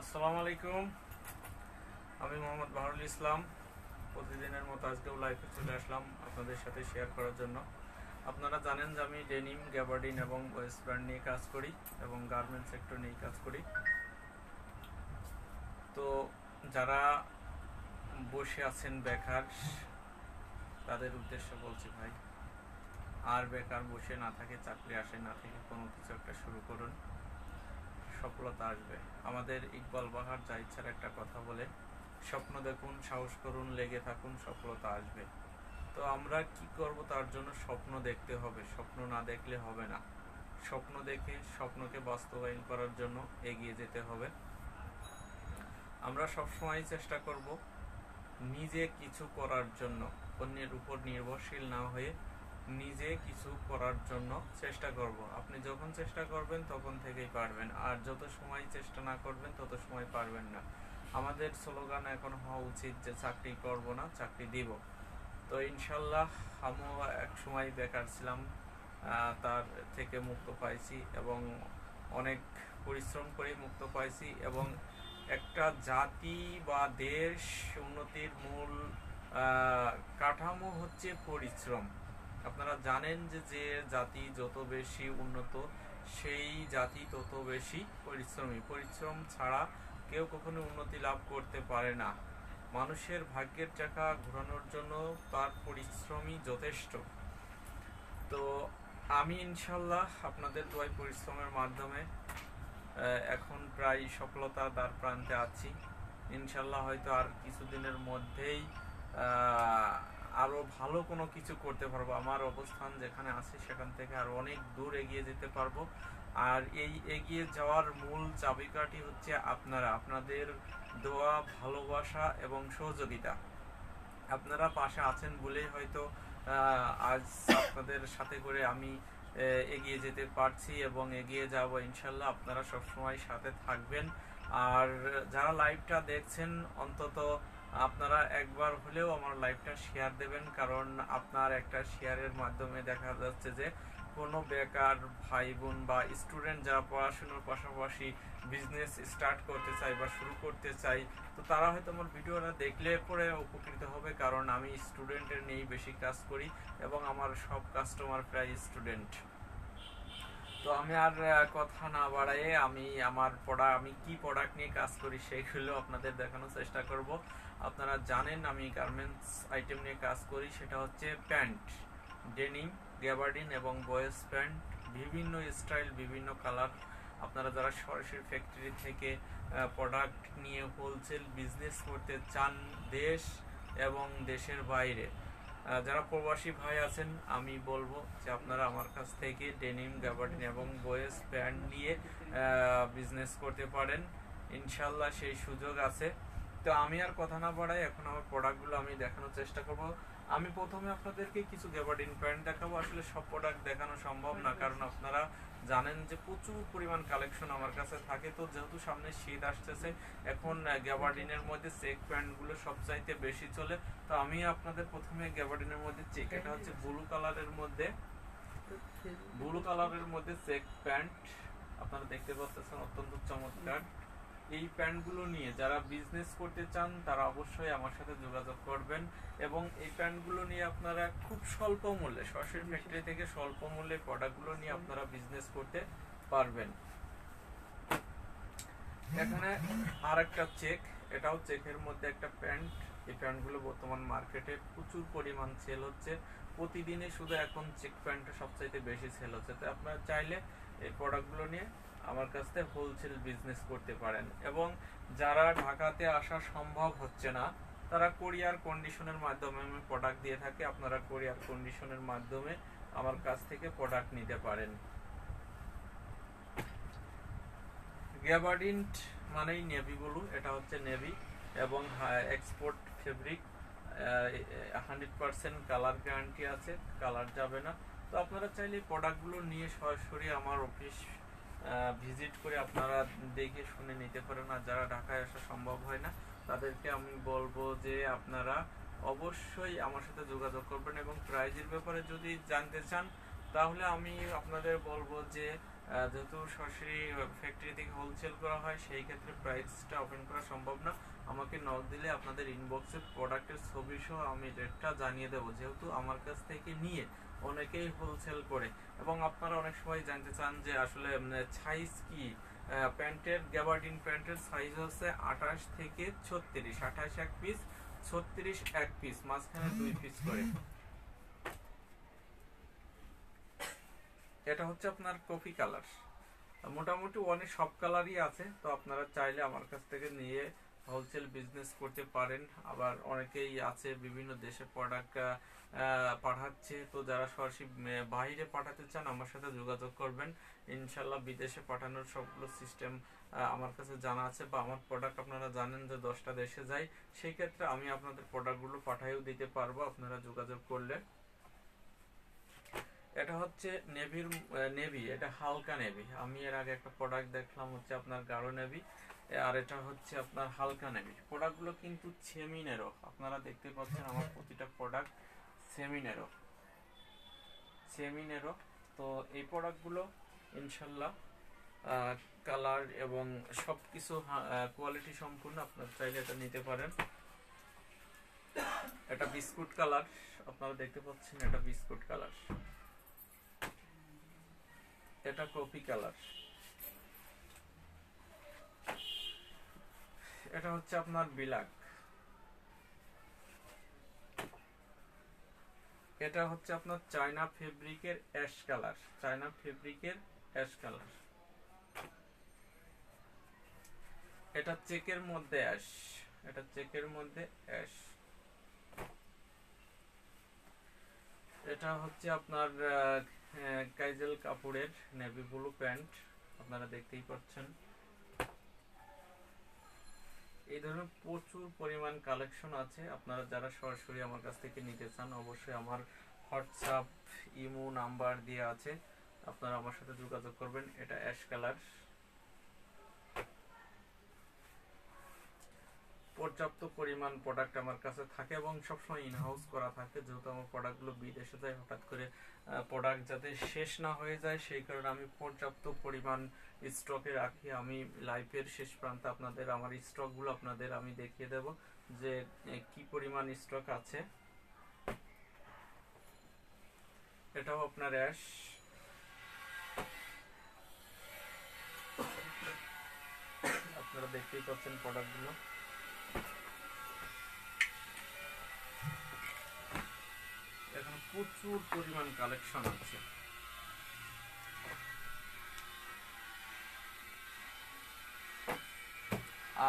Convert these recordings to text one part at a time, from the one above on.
আসসালামু আলাইকুম। আমি মোহাম্মদ বাহরুল ইসলাম। প্রতিদিনের মতো আজকেও লাইফে চলে আসলাম আপনাদের সাথে শেয়ার করার জন্য। আপনারা জানেন যে আমি ডেনিম গ্যাবার্ডিন এবং ওয়েস্ট ব্র্যান্ড নিয়ে কাজ করি এবং গার্মেন্ট সেক্টর নিয়ে কাজ করি। তো যারা বসে আছেন বেকার, তাদের উদ্দেশ্যে বলছি ভাই, আর বেকার বসে না থাকে, চাকরি আসে না থেকে কোনো কিছু একটা শুরু করুন। সফলতা আসবে। আমাদের ইকবাল বাহার যা ইচ্ছার একটা কথা বলে, স্বপ্ন দেখুন, সাহস করুন, লেগে থাকুন, সফলতা আসবে। তো আমরা কি করব তার জন্য? স্বপ্ন দেখতে হবে, স্বপ্ন না দেখলে হবে না। স্বপ্ন দেখে, স্বপ্নকে বাস্তবায়ন করার জন্য এগিয়ে যেতে হবে। আমরা সবসময় চেষ্টা করব নিজে কিছু করার জন্য। অন্যের উপর নির্ভরশীল না হয়ে নিজে কিছু করার জন্য চেষ্টা করব। আপনি যখন চেষ্টা করবেন, তখন থেকেই পারবেন। আর যত সময় চেষ্টা না করবেন, তত সময় পারবেন না। আমাদের স্লোগান এখন হওয়া উচিত যে, চাকরি করব না, চাকরি দিব। তো ইনশাল্লাহ আমিও এক সময় বেকার ছিলাম তার থেকে মুক্ত পাইছি এবং অনেক পরিশ্রম করে মুক্ত পাইছি এবং একটা জাতি বা দেশ উন্নতির মূল কাঠামো হচ্ছে পরিশ্রম। আপনারা জানেন যে যে জাতি যত বেশি উন্নত, সেই জাতি তত বেশি পরিশ্রমী। পরিশ্রম ছাড়া কেউ কখনো উন্নতি লাভ করতে পারে না। মানুষের ভাগ্যের চাকা ঘোরানোর জন্য তার পরিশ্রমই যথেষ্ট। তো আমি ইনশাল্লাহ আপনাদের দোয়াই পরিশ্রমের মাধ্যমে এখন প্রায় সফলতা তার প্রান্তে আছি। ইনশাল্লাহ হয়তো আর কিছুদিনের মধ্যেই আরও ভালো কোনো কিছু করতে পারব, আমার অবস্থান যেখানে আছে সেখান থেকে আরও অনেক দূর এগিয়ে যেতে পারব। আর এই এগিয়ে যাওয়ার মূল চাবিকাঠি হচ্ছে আপনারা, আপনাদের দোয়া, ভালোবাসা এবং সহযোগিতা। আপনারা পাশে আছেন বলেই হয়তো আজ আপনাদের সাথে করে আমি এগিয়ে যেতে পারছি এবং এগিয়ে যাব। ইনশাল্লাহ আপনারা সবসময় সাথে থাকবেন। আর যারা লাইভটা দেখছেন, অন্তত আপনারা একবার হলেও আমার লাইভটা শেয়ার দেবেন, কারণ আপনার একটা শেয়ারের মাধ্যমে দেখা যাচ্ছে যে কোনো বেকার ভাই বোন বা স্টুডেন্ট যারা পড়াশোনার পাশাপাশি বিজনেস স্টার্ট করতে চাই বা শুরু করতে চাই তো তারা হয়তো আমার ভিডিওটা দেখলে পরে উপকৃত হবে, কারণ আমি স্টুডেন্টের নিয়েই বেশি কাজ করি এবং আমার সব কাস্টমার প্রায় স্টুডেন্ট তো আমি আর কথা না বাড়াইয়ে আমি আমার প্রোডাক্ট আমি কি প্রোডাক্ট নিয়ে কাজ করি সেইগুলো আপনাদের দেখানোর চেষ্টা করব। আপনারা জানেন আমি গার্মেন্টস আইটেম নিয়ে কাজ করি, সেটা হচ্ছে প্যান্ট ডেনিম গ্যাবার্ডিন এবং বয়েজ প্যান্ট, বিভিন্ন স্টাইল বিভিন্ন কালার আপনারা যারা সরাসরি ফ্যাক্টরি থেকে প্রোডাক্ট নিয়ে হোলসেল বিজনেস করতে চান দেশ এবং দেশের বাইরে যারা প্রবাসী ভাই আছেন, আমি বলব যে আপনারা আমার কাছ থেকে ডেনিম গ্যাবার্ডিন এবং বয়েস প্যান্ট নিয়ে বিজনেস করতে পারেন। ইনশাল্লাহ সেই সুযোগ আছে। তো আমি আর কথা না বাড়াই, এখন আমার প্রোডাক্টগুলো আমি দেখানোর চেষ্টা করব। আমি প্রথমে আপনাদেরকে কিছু গ্যাবার্ডিন প্যান্ট দেখাবো। আসলে সব প্রোডাক্ট দেখানো সম্ভব না, কারণ আপনারা জানেন যে প্রচুর পরিমাণ কালেকশন আমার কাছে থাকে। তো যেহেতু সামনে শীত আসতেছে, এখন গ্যাবার্ডিনের মধ্যে চেক প্যান্টগুলো সবচাইতে বেশি চলে। তো আমি আপনাদের প্রথমে গ্যাবার্ডিনের মধ্যে চেক এটা হচ্ছে ব্লু কালারের মধ্যে। ব্লু কালারের মধ্যে চেক প্যান্ট আপনারা দেখতে পাচ্ছেন, অত্যন্ত চমৎকার। এই প্যান্টগুলো নিয়ে যারা বিজনেস করতে চান তারা অবশ্যই আমার সাথে যোগাযোগ করবেন। এবং এই প্যান্টগুলো নিয়ে আপনারা খুব স্বল্প মূল্যে সরাসরি ফ্যাক্টরি থেকে স্বল্প মূল্যে প্রোডাক্টগুলো নিয়ে আপনারা বিজনেস করতে পারবেন। এখানে আর একটা চেক এটাও চেকের মধ্যে একটা প্যান্ট। এই প্যান্টগুলো বর্তমান মার্কেটে প্রচুর পরিমাণ সেল হচ্ছে। প্রতিদিনে শুধু এখন চেক প্যান্টটা সবচাইতে বেশি সেল হচ্ছে। তো আপনারা চাইলে এই প্রোডাক্টগুলো নিয়ে আমার কাছ থেকে হোলসেল বিজনেস করতে পারেন। এবং যারা ঢাকাতে আসা সম্ভব হচ্ছে না, তারা কোরিয়ার কন্ডিশনের মাধ্যমে আমি প্রোডাক্ট দিয়ে থাকি, আপনারা কোরিয়ার কন্ডিশনের মাধ্যমে আমার কাছ থেকে প্রোডাক্ট নিতে পারেন। গ্যাবার্ডিন মানেই নেভি ব্লু এটা হচ্ছে নেভি এবং export fabric hundred percent colour guarantee আছে কালার যাবে না। তো আপনারা চাইলে প্রোডাক্টগুলো নিয়ে সরাসরি আমার অফিস ভিজিট করে আপনারা দেখে শুনে নিতে পারেন। আর যারা ঢাকায় আসা সম্ভব হয় না, তাদেরকে আমি বলব যে আপনারা অবশ্যই আমার সাথে যোগাযোগ করবেন। এবং প্রাইজের ব্যাপারে যদি জানতে চান, তাহলে আমি আপনাদের বলব যে যেহেতু সরাসরি ফ্যাক্টরি থেকে হোলসেল করা হয়, সেই ক্ষেত্রে প্রাইসটা ওপেন করা সম্ভব না। আমাকে নক দিলে আপনাদের ইনবক্সে প্রোডাক্টের ছবি সহ আমি রেটটা জানিয়ে দেবো। যেহেতু আমার কাছ থেকে নিয়ে অনেকেই হোলসেল করে। এবং আপনারা অনেক সময় জানতে চান যে আসলে সাইজ কি? প্যান্টের গ্যাবার্ডিন প্যান্টের সাইজ হচ্ছে আঠাশ থেকে ছত্রিশ। আঠাশ এক পিস ছত্রিশ এক পিস মাঝখানে দুই পিস করে। এটা হচ্ছে আপনার কফি কালার। মোটামুটি অনেক সব কালারই আছে, তো আপনারা চাইলে আমার কাছ থেকে নিয়ে হোলসেল বিজনেস করতে পারেন। আবার অনেকেই আছে, বিভিন্ন দেশে প্রোডাক্ট পাঠাচ্ছে, তো যারা সরাসরি বাইরে পাঠাতে চান, আমার সাথে যোগাযোগ করবেন। ইনশাল্লাহ বিদেশে পাঠানোর সবগুলো সিস্টেম আমার কাছে জানা আছে বা আমার প্রোডাক্ট আপনারা জানেন যে দশটা দেশে যায়। সেই ক্ষেত্রে আমি আপনাদের প্রোডাক্টগুলো পাঠাইও দিতে পারব, আপনারা যোগাযোগ করলে। এটা হচ্ছে নেভির নেভি, এটা হালকা নেভি। আমি এর আগে একটা প্রোডাক্ট দেখলাম হচ্ছে আপনার গাঢ় নেভি আর এটা হচ্ছে আপনার হালকা নেভি। প্রোডাক্টগুলো কিন্তু সেমিনেরও আপনারা দেখতে পাচ্ছেন আমার প্রতিটা প্রোডাক্ট সেমিনেরও সেমিনেরও তো এই প্রোডাক্টগুলো ইনশাল্লাহ কালার এবং সব কিছু কোয়ালিটি সম্পূর্ণ আপনারা চাইলে এটা নিতে পারেন। এটা বিস্কুট কালার আপনারা দেখতে পাচ্ছেন এটা বিস্কুট কালার এটা কপি কালার। এটা হচ্ছে আপনার বিলাক। এটা হচ্ছে আপনার চায়না ফেব্রিকের অ্যাশ কালার। চায়না ফেব্রিকের অ্যাশ কালার। এটা চেকের মধ্যে অ্যাশ। এটা চেকের মধ্যে অ্যাশ। এটা হচ্ছে আপনার কাইজেল কাপড়ের নেভি ব্লু প্যান্ট। আপনারা দেখতেই পাচ্ছেন। এই ধরনের প্রচুর পরিমাণ কালেকশন আছে। আপনারা যারা সরাসরি আমার কাছ থেকে নিতে চান, অবশ্যই আমার হোয়াটসঅ্যাপ, ইমো নাম্বার দিয়ে আছে। আপনারা আমার সাথে যোগাযোগ করবেন। এটা অ্যাশ কালার। পর্যাপ্ত পরিমাণ প্রোডাক্ট আমার কাছে থাকে এবং সবসময় ইনহাউস করা থাকে। যেহেতু আমার প্রোডাক্টগুলো বিদেশে যায়, হঠাৎ করে প্রোডাক্ট যাতে শেষ না হয়ে যায়, সেই কারণে আমি পর্যাপ্ত পরিমাণ স্টকে রাখি। আমি লাইফের শেষ প্রান্তে আপনাদের, আমার স্টকগুলো আপনাদের আমি দেখিয়ে দেব যে কি পরিমাণ স্টক আছে। এটাও আপনার অ্যাশ আপনারা দেখতেই পাচ্ছেন প্রোডাক্টগুলো এখন প্রচুর পরিমাণ কালেকশন আছে।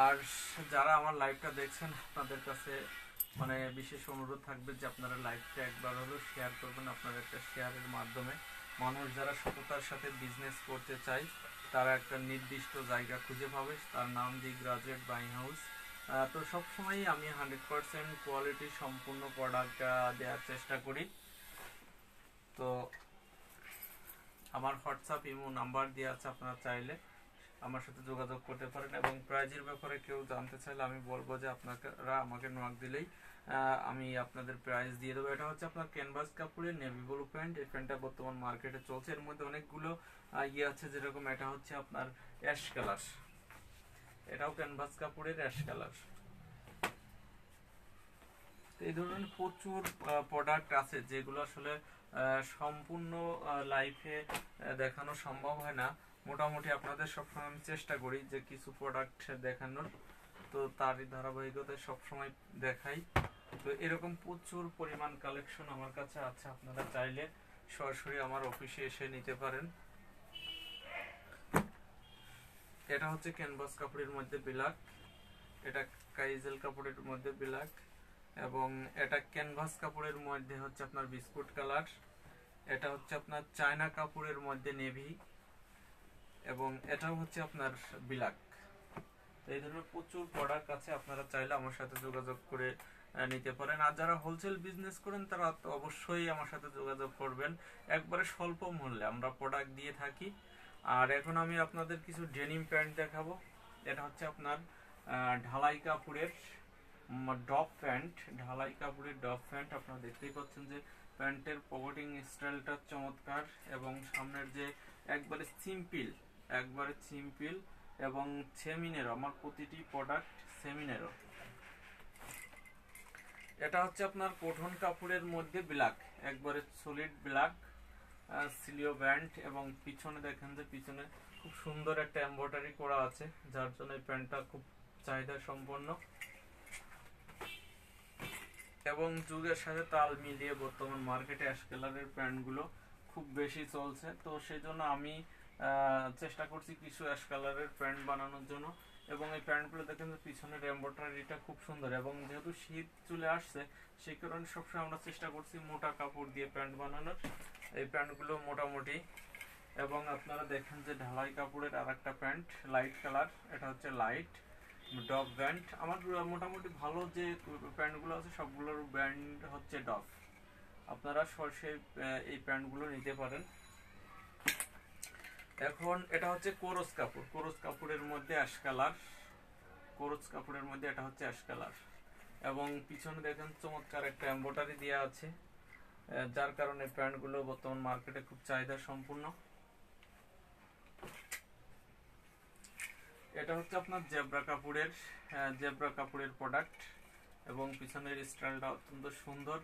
আর যারা আমার লাইভটা দেখছেন, আপনাদের কাছে মানে বিশেষ অনুরোধ থাকবে যে আপনারা লাইভটা একবার হলো শেয়ার করবেন আপনারা একটা শেয়ারের মাধ্যমে। মানুষ যারা সততার সাথে বিজনেস করতে চায়, তারা একটা নির্দিষ্ট জায়গা খুঁজে পাবে। তার নাম দি গ্রাজুয়েট বাইং হাউস তো সবসময়ই আমি হান্ড্রেড পার্সেন্ট কোয়ালিটি সম্পূর্ণ প্রোডাক্ট দেওয়ার চেষ্টা করি। তো আমার হোয়াটসঅ্যাপ ইমো নাম্বার দেওয়া আছে আপনারা চাইলে। আমার সাথে যোগাযোগ করতে পারেন এবং প্রাইজের ব্যাপারে কেউ জানতে চাইলে আমি বলব যে আপনারা আমাকে নক দিলেই আমি আপনাদের প্রাইস দিয়ে দেবো। এটা হচ্ছে আপনার ক্যানভাস কাপড়ের নেভি ব্লু প্যান্ট এই প্যান্টটা বর্তমান মার্কেটে চলছে। এর মধ্যে অনেকগুলো ইয়ে আছে যেরকম, এটা হচ্ছে আপনার অ্যাশ কালার এটাও ক্যানভাস কাপড়ের অ্যাশ কালার এই ধরনের প্রচুর প্রোডাক্ট আছে যেগুলো আসলে সম্পূর্ণ লাইফে দেখানো সম্ভব হয় না। মোটামুটি আপনাদের সবসময় আমি চেষ্টা করি যে কিছু প্রোডাক্ট দেখানোর। তো তারই ধারাবাহিকতায় সবসময় দেখাই। তো এরকম প্রচুর পরিমাণ কালেকশন আমার কাছে আছে। আপনারা চাইলে সরাসরি আমার অফিসে এসে নিতে পারেন। এটা হচ্ছে ক্যানভাস কাপড়ের মধ্যে বিলাক, এটা কাইজেল কাপড়ের মধ্যে বিলাক, এবং এটা ক্যানভাস কাপড়ের মধ্যে হচ্ছে আপনার বিস্কুট কালার, এটা হচ্ছে আপনার চায়না কাপড়ের মধ্যে নেভি, এবং এটাও হচ্ছে আপনার বিলাক। তো এই ধরনের প্রচুর প্রোডাক্ট আছে, আপনারা চাইলে আমার সাথে যোগাযোগ করে নিতে পারেন। আর যারা হোলসেল বিজনেস করেন, তারা অবশ্যই আমার সাথে যোগাযোগ করবেন। একবারে স্বল্প মূল্যে আমরা প্রোডাক্ট দিয়ে থাকি। আর এখন আমি আপনাদের কিছু ডেনিম প্যান্ট দেখাবো। এটা হচ্ছে আপনার ঢালাই কাপড়ের ডপ প্যান্ট। ঢালাই কাপড়ের ডপ প্যান্ট, আপনারা দেখতেই পাচ্ছেন যে প্যান্টের পকেটিং স্টাইলটা চমৎকার এবং সামনের যে একবারে সিম্পল একবারে সিম্পল এবং সেমিনেরো আমার প্রতিটি প্রোডাক্ট সেমিনেরো এটা হচ্ছে আপনার কোটন কাপড়ের মধ্যে ব্ল্যাক একবারে সলিড ব্ল্যাক সিলিও ব্যান্ড এবং পিছনে দেখেন যে পিছনে খুব সুন্দর একটা এমব্রয়ডারি করা আছে, যার জন্য এই প্যান্টটা খুব চাহিদা সম্পন্ন। এবং যুগের সাথে তাল মিলিয়ে বর্তমান মার্কেটে অ্যাশ কালারের প্যান্টগুলো খুব বেশি চলছে। তো সেই জন্য আমি চেষ্টা করছি কিছু অ্যাশ কালারের প্যান্ট বানানোর জন্য। এবং এই প্যান্টগুলো দেখেন যে পিছনের এমব্রয়ডারিটা খুব সুন্দর এবং যেহেতু শীত চলে আসছে সেই কারণে সবসময় আমরা চেষ্টা করছি মোটা কাপড় দিয়ে প্যান্ট বানানোর। এই প্যান্টগুলো মোটামুটি। এবং আপনারা দেখেন যে ঢালাই কাপড়ের আর একটা প্যান্ট লাইট কালার এটা হচ্ছে লাইট ডব ব্যান্ড আমার মোটামুটি ভালো যে প্যান্টগুলো আছে, সবগুলোর ব্যান্ড হচ্ছে ডব আপনারা সর্ষে এই প্যান্টগুলো নিতে পারেন। এখন এটা হচ্ছে কোরস কাপড়। কোরস কাপড়ের মধ্যে অ্যাশ কালার কোরস কাপড়ের মধ্যে এটা হচ্ছে অ্যাশ কালার এবং পিছনে দেখেন চমৎকার একটা এম্বোটারি দেওয়া আছে। যার কারণে প্যান্টগুলো বর্তমান মার্কেটে খুব চাহিদা সম্পূর্ণ। এটা হচ্ছে আপনার জেব্রা কাপড়ের জেব্রা কাপড়ের প্রোডাক্ট এবং পিছনের স্টাইলটা অত্যন্ত সুন্দর।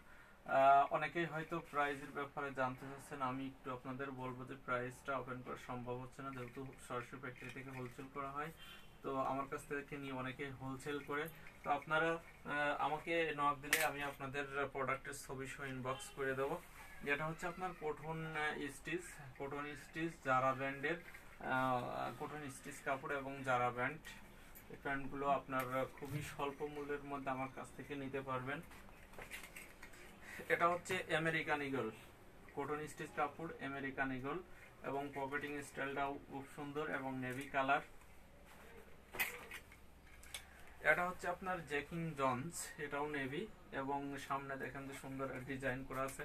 অনেকেই হয়তো প্রাইজের ব্যাপারে জানতে চাচ্ছেন, আমি একটু আপনাদের বলব যে প্রাইসটা ওপেন করা সম্ভব হচ্ছে না, যেহেতু সরাসরি ফ্যাক্টরি থেকে হোলসেল করা হয়। তো আমার কাছ থেকে নিয়ে অনেকেই হোলসেল করে। তো আপনারা আমাকে নক দিলে আমি আপনাদের প্রোডাক্টের ছবি সহ ইনবক্স করে দেবো। যেটা হচ্ছে আপনার cotton stitch cotton stitch Zara ব্র্যান্ডের কোটন স্টিচ কাপড় এবং জারা ব্র্যান্ড এই প্যান্টগুলো আপনার খুবই স্বল্প মূল্যের মধ্যে আমার কাছ থেকে নিতে পারবেন। এটা হচ্ছে আমেরিকান ইগল কটন স্টিচ কাপড় আমেরিকান ইগল এবং পকেটিং স্টাইলটাও খুব সুন্দর এবং নেভি কালার এটা হচ্ছে আপনার জ্যাকিং জন্স, এটাও নেভি, এবং সামনে দেখেন যে সুন্দর ডিজাইন করা আছে,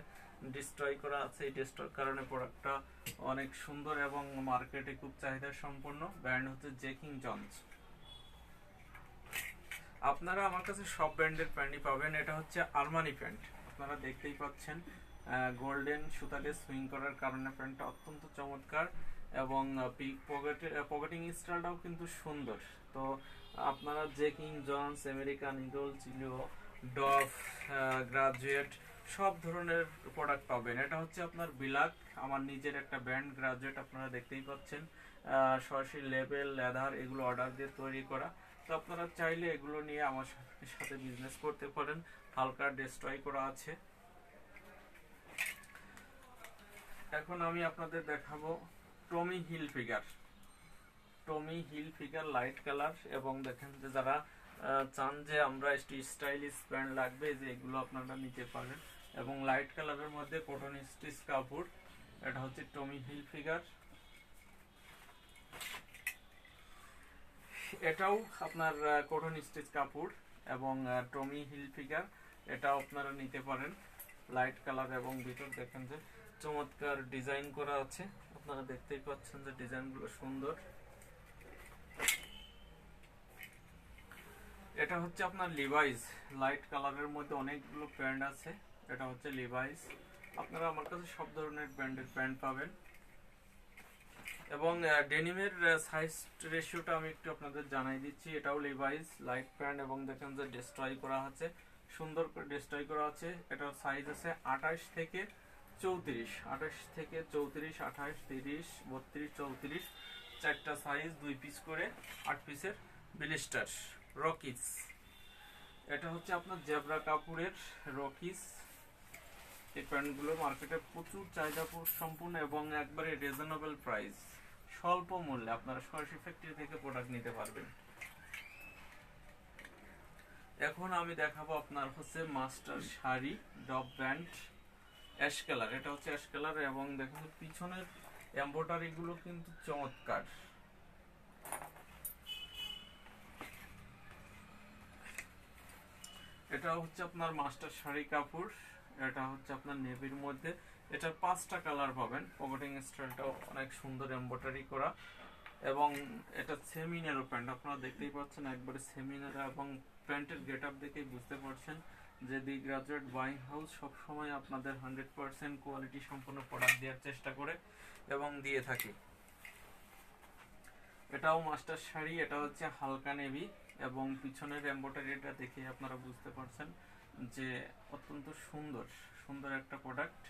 ডিস্ট্রয় করা আছে। এই ডিস্ট্রয় কারণে প্রোডাক্টটা অনেক সুন্দর এবং মার্কেটে খুব চাহিদা সম্পন্ন। ব্র্যান্ড হচ্ছে জ্যাকিং জন্স। আপনারা আমার কাছে সব ব্র্যান্ডের প্যান্টই পাবেন। এটা হচ্ছে আরমানি প্যান্ট। আপনারা দেখতেই পাচ্ছেন গোল্ডেন সুতাতে সুইং করার কারণে প্যান্টটা অত্যন্ত চমৎকার এবং পিক পকেটে, পকেটিং স্টাইলটাও কিন্তু সুন্দর। তো আপনারা জেকিং জনস, আমেরিকান ইগল চিলিও ডফ গ্রাজুয়েট, সব ধরনের প্রোডাক্ট পাবেন। এটা হচ্ছে আপনার বিলাক, আমার নিজের একটা ব্র্যান্ড গ্রাজুয়েট আপনারা দেখতেই পাচ্ছেন। সরাসরি লেবেল লেদার এগুলো অর্ডার দিয়ে তৈরি করা। তো আপনারা চাইলে এগুলো নিয়ে আমার সাথে বিজনেস করতে পারেন। হালকা ডিস্ট্রয় করা আছে। এখন আমি আপনাদের দেখাবো Tommy Hilfiger Tommy Hilfiger, light colour এবং দেখেন যে যারা চান যে আমরা একটু স্টাইলিশ প্যান্ট লাগবে, যে এগুলো আপনারা নিতে পারেন। এবং লাইট কালারের মধ্যে কটন স্টিচ কাপড়, এটা হচ্ছে টমি হিল ফিগার। এটাও আপনার কটন স্টিচ কাপড় এবং টমি হিল ফিগার, এটাও আপনারা নিতে পারেন। লাইট কালার এবং ভিতর দেখেন যে চমৎকার ডিজাইন করা আছে। আপনারা দেখতেই পাচ্ছেন যে ডিজাইনগুলো সুন্দর। এটা হচ্ছে আপনার লিভাইস লাইট কালারের মধ্যে অনেকগুলো প্যান্ট আছে। এটা হচ্ছে লিভাইস আপনারা আমার কাছে সব ধরনের ব্র্যান্ডের প্যান্ট পাবেন। এবং ডেনিমের সাইজ রেশিওটা আমি একটু আপনাদের জানাই দিচ্ছি। এটাও লিভাইস লাইট প্যান্ট এবং দেখেন যে ডিস্ট্রয় করা আছে। সুন্দর করে ডিস্ট্রয় করা আছে। এটার সাইজ আছে আঠাশ থেকে চৌত্রিশ। আঠাশ থেকে চৌত্রিশ, আঠাশ, তিরিশ, বত্রিশ, চৌত্রিশ। চারটা সাইজ দুই পিস করে, আট পিসের বিলিস্টার রকিস। এটা হচ্ছে আপনার জেব্রা কাপড়ের রকিস। এই প্যান্টগুলো মার্কেটে প্রচুর চাহিদা পূর- সম্পূর্ণ এবং একবারে রিজনেবল প্রাইস স্বল্প মূল্যে আপনারা সরাসরি ফ্যাক্টরি থেকে প্রোডাক্ট নিতে পারবেন। এখন আমি দেখাবো আপনার হচ্ছে মাস্টার শাড়ি ডব ব্যান্ড অ্যাশ কালার এটা হচ্ছে অ্যাশ কালার এবং দেখুন পিছনের এম্বোটারি গুলো কিন্তু চমৎকার। এটা হচ্ছে আপনার মাস্টার শাড়ি কাপড় এটা হচ্ছে আপনার নেভির মধ্যে। এটার পাঁচটা কালার পাবেন পকেটিং স্টাইলটাও অনেক সুন্দর এম্বোটারি করা। এবং এটা সেমিনারও প্যান্ট আপনারা দেখতেই পাচ্ছেন একবারে সেমিনার এবং প্যান্টের গেট আপ দেখেই বুঝতে পারছেন যে দি গ্রাজুয়েট বাইং হাউস সবসময় আপনাদের হান্ড্রেড পার্সেন্ট কোয়ালিটি সম্পন্ন প্রোডাক্ট দেওয়ার চেষ্টা করে এবং দিয়ে থাকি। এটাও মাস্টার শাড়ি, এটা হচ্ছে হালকা নেভি। এবং পিছনের এম্বোটারিটা দেখে আপনারা বুঝতে পারছেন যে অত্যন্ত সুন্দর সুন্দর একটা প্রোডাক্ট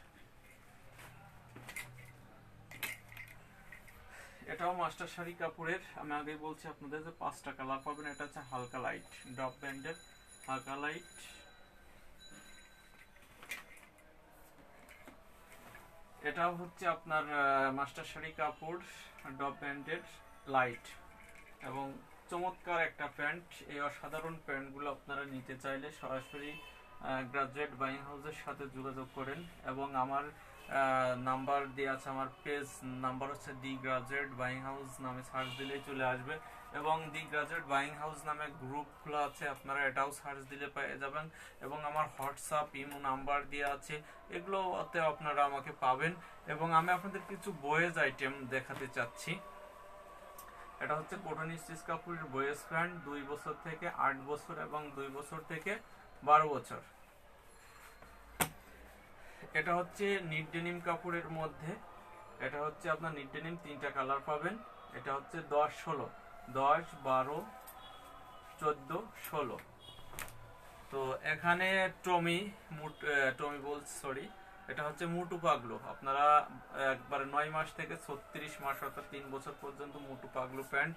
এটাও মাস্টার শাড়ি কাপড়ের আমি আগে বলছি আপনাদের যে পাঁচটা কালার পাবেন, এটা হচ্ছে হালকা লাইট ড্রপ ব্যান্ডের হালকা লাইট এটাও হচ্ছে আপনার মাস্টার শাড়ি কাপড় ড্রপ ব্যান্ডের লাইট এবং চমৎকার একটা প্যান্ট। এই অসাধারণ প্যান্টগুলো আপনারা নিতে চাইলে সরাসরি গ্রাজুয়েট বাইং হাউসের সাথে যোগাযোগ করেন এবং আমার নাম্বার দেওয়া আছে, আমার পেজ নাম্বার হচ্ছে দি গ্রাজুয়েট বাইং হাউস নামে সার্চ দিলেই চলে আসবে এবং দি গ্রাজুয়েট বাইং হাউস নামে গ্রুপ খোলা আছে, আপনারা এটাও সার্চ দিলে পেয়ে যাবেন এবং আমার হোয়াটসঅ্যাপ, ইমো নাম্বার দেওয়া আছে, এগুলোতে আপনারা আমাকে পাবেন এবং আমি আপনাদের কিছু বয়েজ আইটেম দেখাতে চাচ্ছি। এটা হচ্ছে কোটন স্টিচ কাপড়ের বয়েজ প্যান্ট দুই বছর থেকে আট বছর এবং দুই বছর থেকে বারো বছর। এটা হচ্ছে নিট ডেনিম কাপড়ের মধ্যে। এটা হচ্ছে আপনার নিট ডেনিম তিনটা কালার পাবেন। এটা হচ্ছে দশ ষোলো। দশ, বারো, চোদ্দ, ষোলো। তো এখানে টমি টমি বল সরি। এটা হচ্ছে মুটু পাগলু আপনারা একবার নয় মাস থেকে ছত্রিশ মাস অর্থাৎ তিন বছর পর্যন্ত মুটু পাগলু প্যান্ট,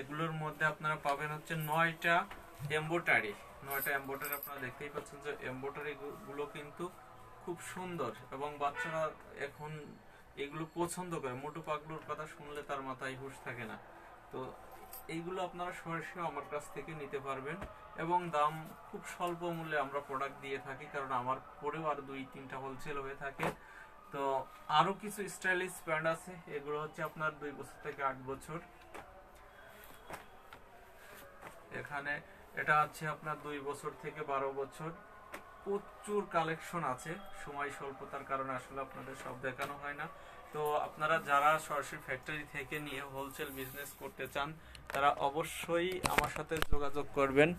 এগুলোর মধ্যে আপনারা পাবেন হচ্ছে নয়টা এম্বোটারি। নয়টা এম্বোটারি আপনারা দেখতেই পাচ্ছেন যে এম্বোটারি গুলো কিন্তু খুব সুন্দর এবং বাচ্চারা এখন এগুলো পছন্দ করে। মোটু পাগলুর কথা শুনলে তার মাথায় হুঁশ থাকে না। তো এইগুলো আপনারা সরাসরি আমার কাছ থেকে নিতে পারবেন। এবং দাম খুব স্বল্প মূল্যে আমরা প্রোডাক্ট দিয়ে থাকি, কারণ আমার পরেও আর দুই, তিনটা হোলসেল হয়ে থাকে। তো আরও কিছু স্টাইলিশ প্যান্ট আছে, এগুলো হচ্ছে আপনার দুই বছর থেকে আট বছর। এখানে এটা আছে আপনার দুই বছর থেকে বারো বছর। প্রচুর কালেকশন আছে, সময় স্বল্পতার কারণে আসলে আপনাদের সব দেখানো হয় না। তো আপনারা যারা সরাসরি ফ্যাক্টরি থেকে নিয়ে হোলসেল বিজনেস করতে চান, তারা অবশ্যই আমার সাথে যোগাযোগ করবেন।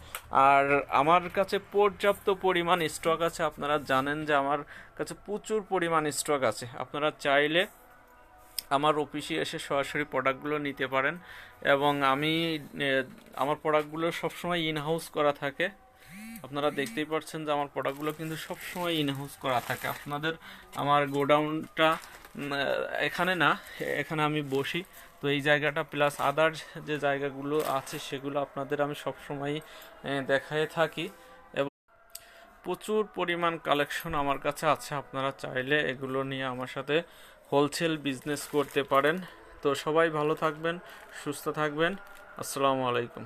আর আমার কাছে পর্যাপ্ত পরিমাণ স্টক আছে, আপনারা জানেন যে আমার কাছে প্রচুর পরিমাণ স্টক আছে। আপনারা চাইলে আমার অফিসে এসে সরাসরি প্রোডাক্টগুলো নিতে পারেন এবং আমি আমার প্রোডাক্টগুলো সবসময় ইন হাউস করা থাকে। আপনারা দেখতেই পাচ্ছেন যে আমার প্রোডাক্টগুলো কিন্তু সবসময় ইনহাউস করা থাকে। আপনাদের আমার গোডাউনটা এখানে না, এখানে আমি বসি। তো এই জায়গাটা প্লাস আদার যে জায়গাগুলো আছে, সেগুলো আপনাদের আমি সবসময় দেখায় থাকি। এবং প্রচুর পরিমাণ কালেকশন আমার কাছে আছে। আপনারা চাইলে এগুলো নিয়ে আমার সাথে হোলসেল বিজনেস করতে পারেন। তো সবাই ভালো থাকবেন, সুস্থ থাকবেন। আসসালামু আলাইকুম।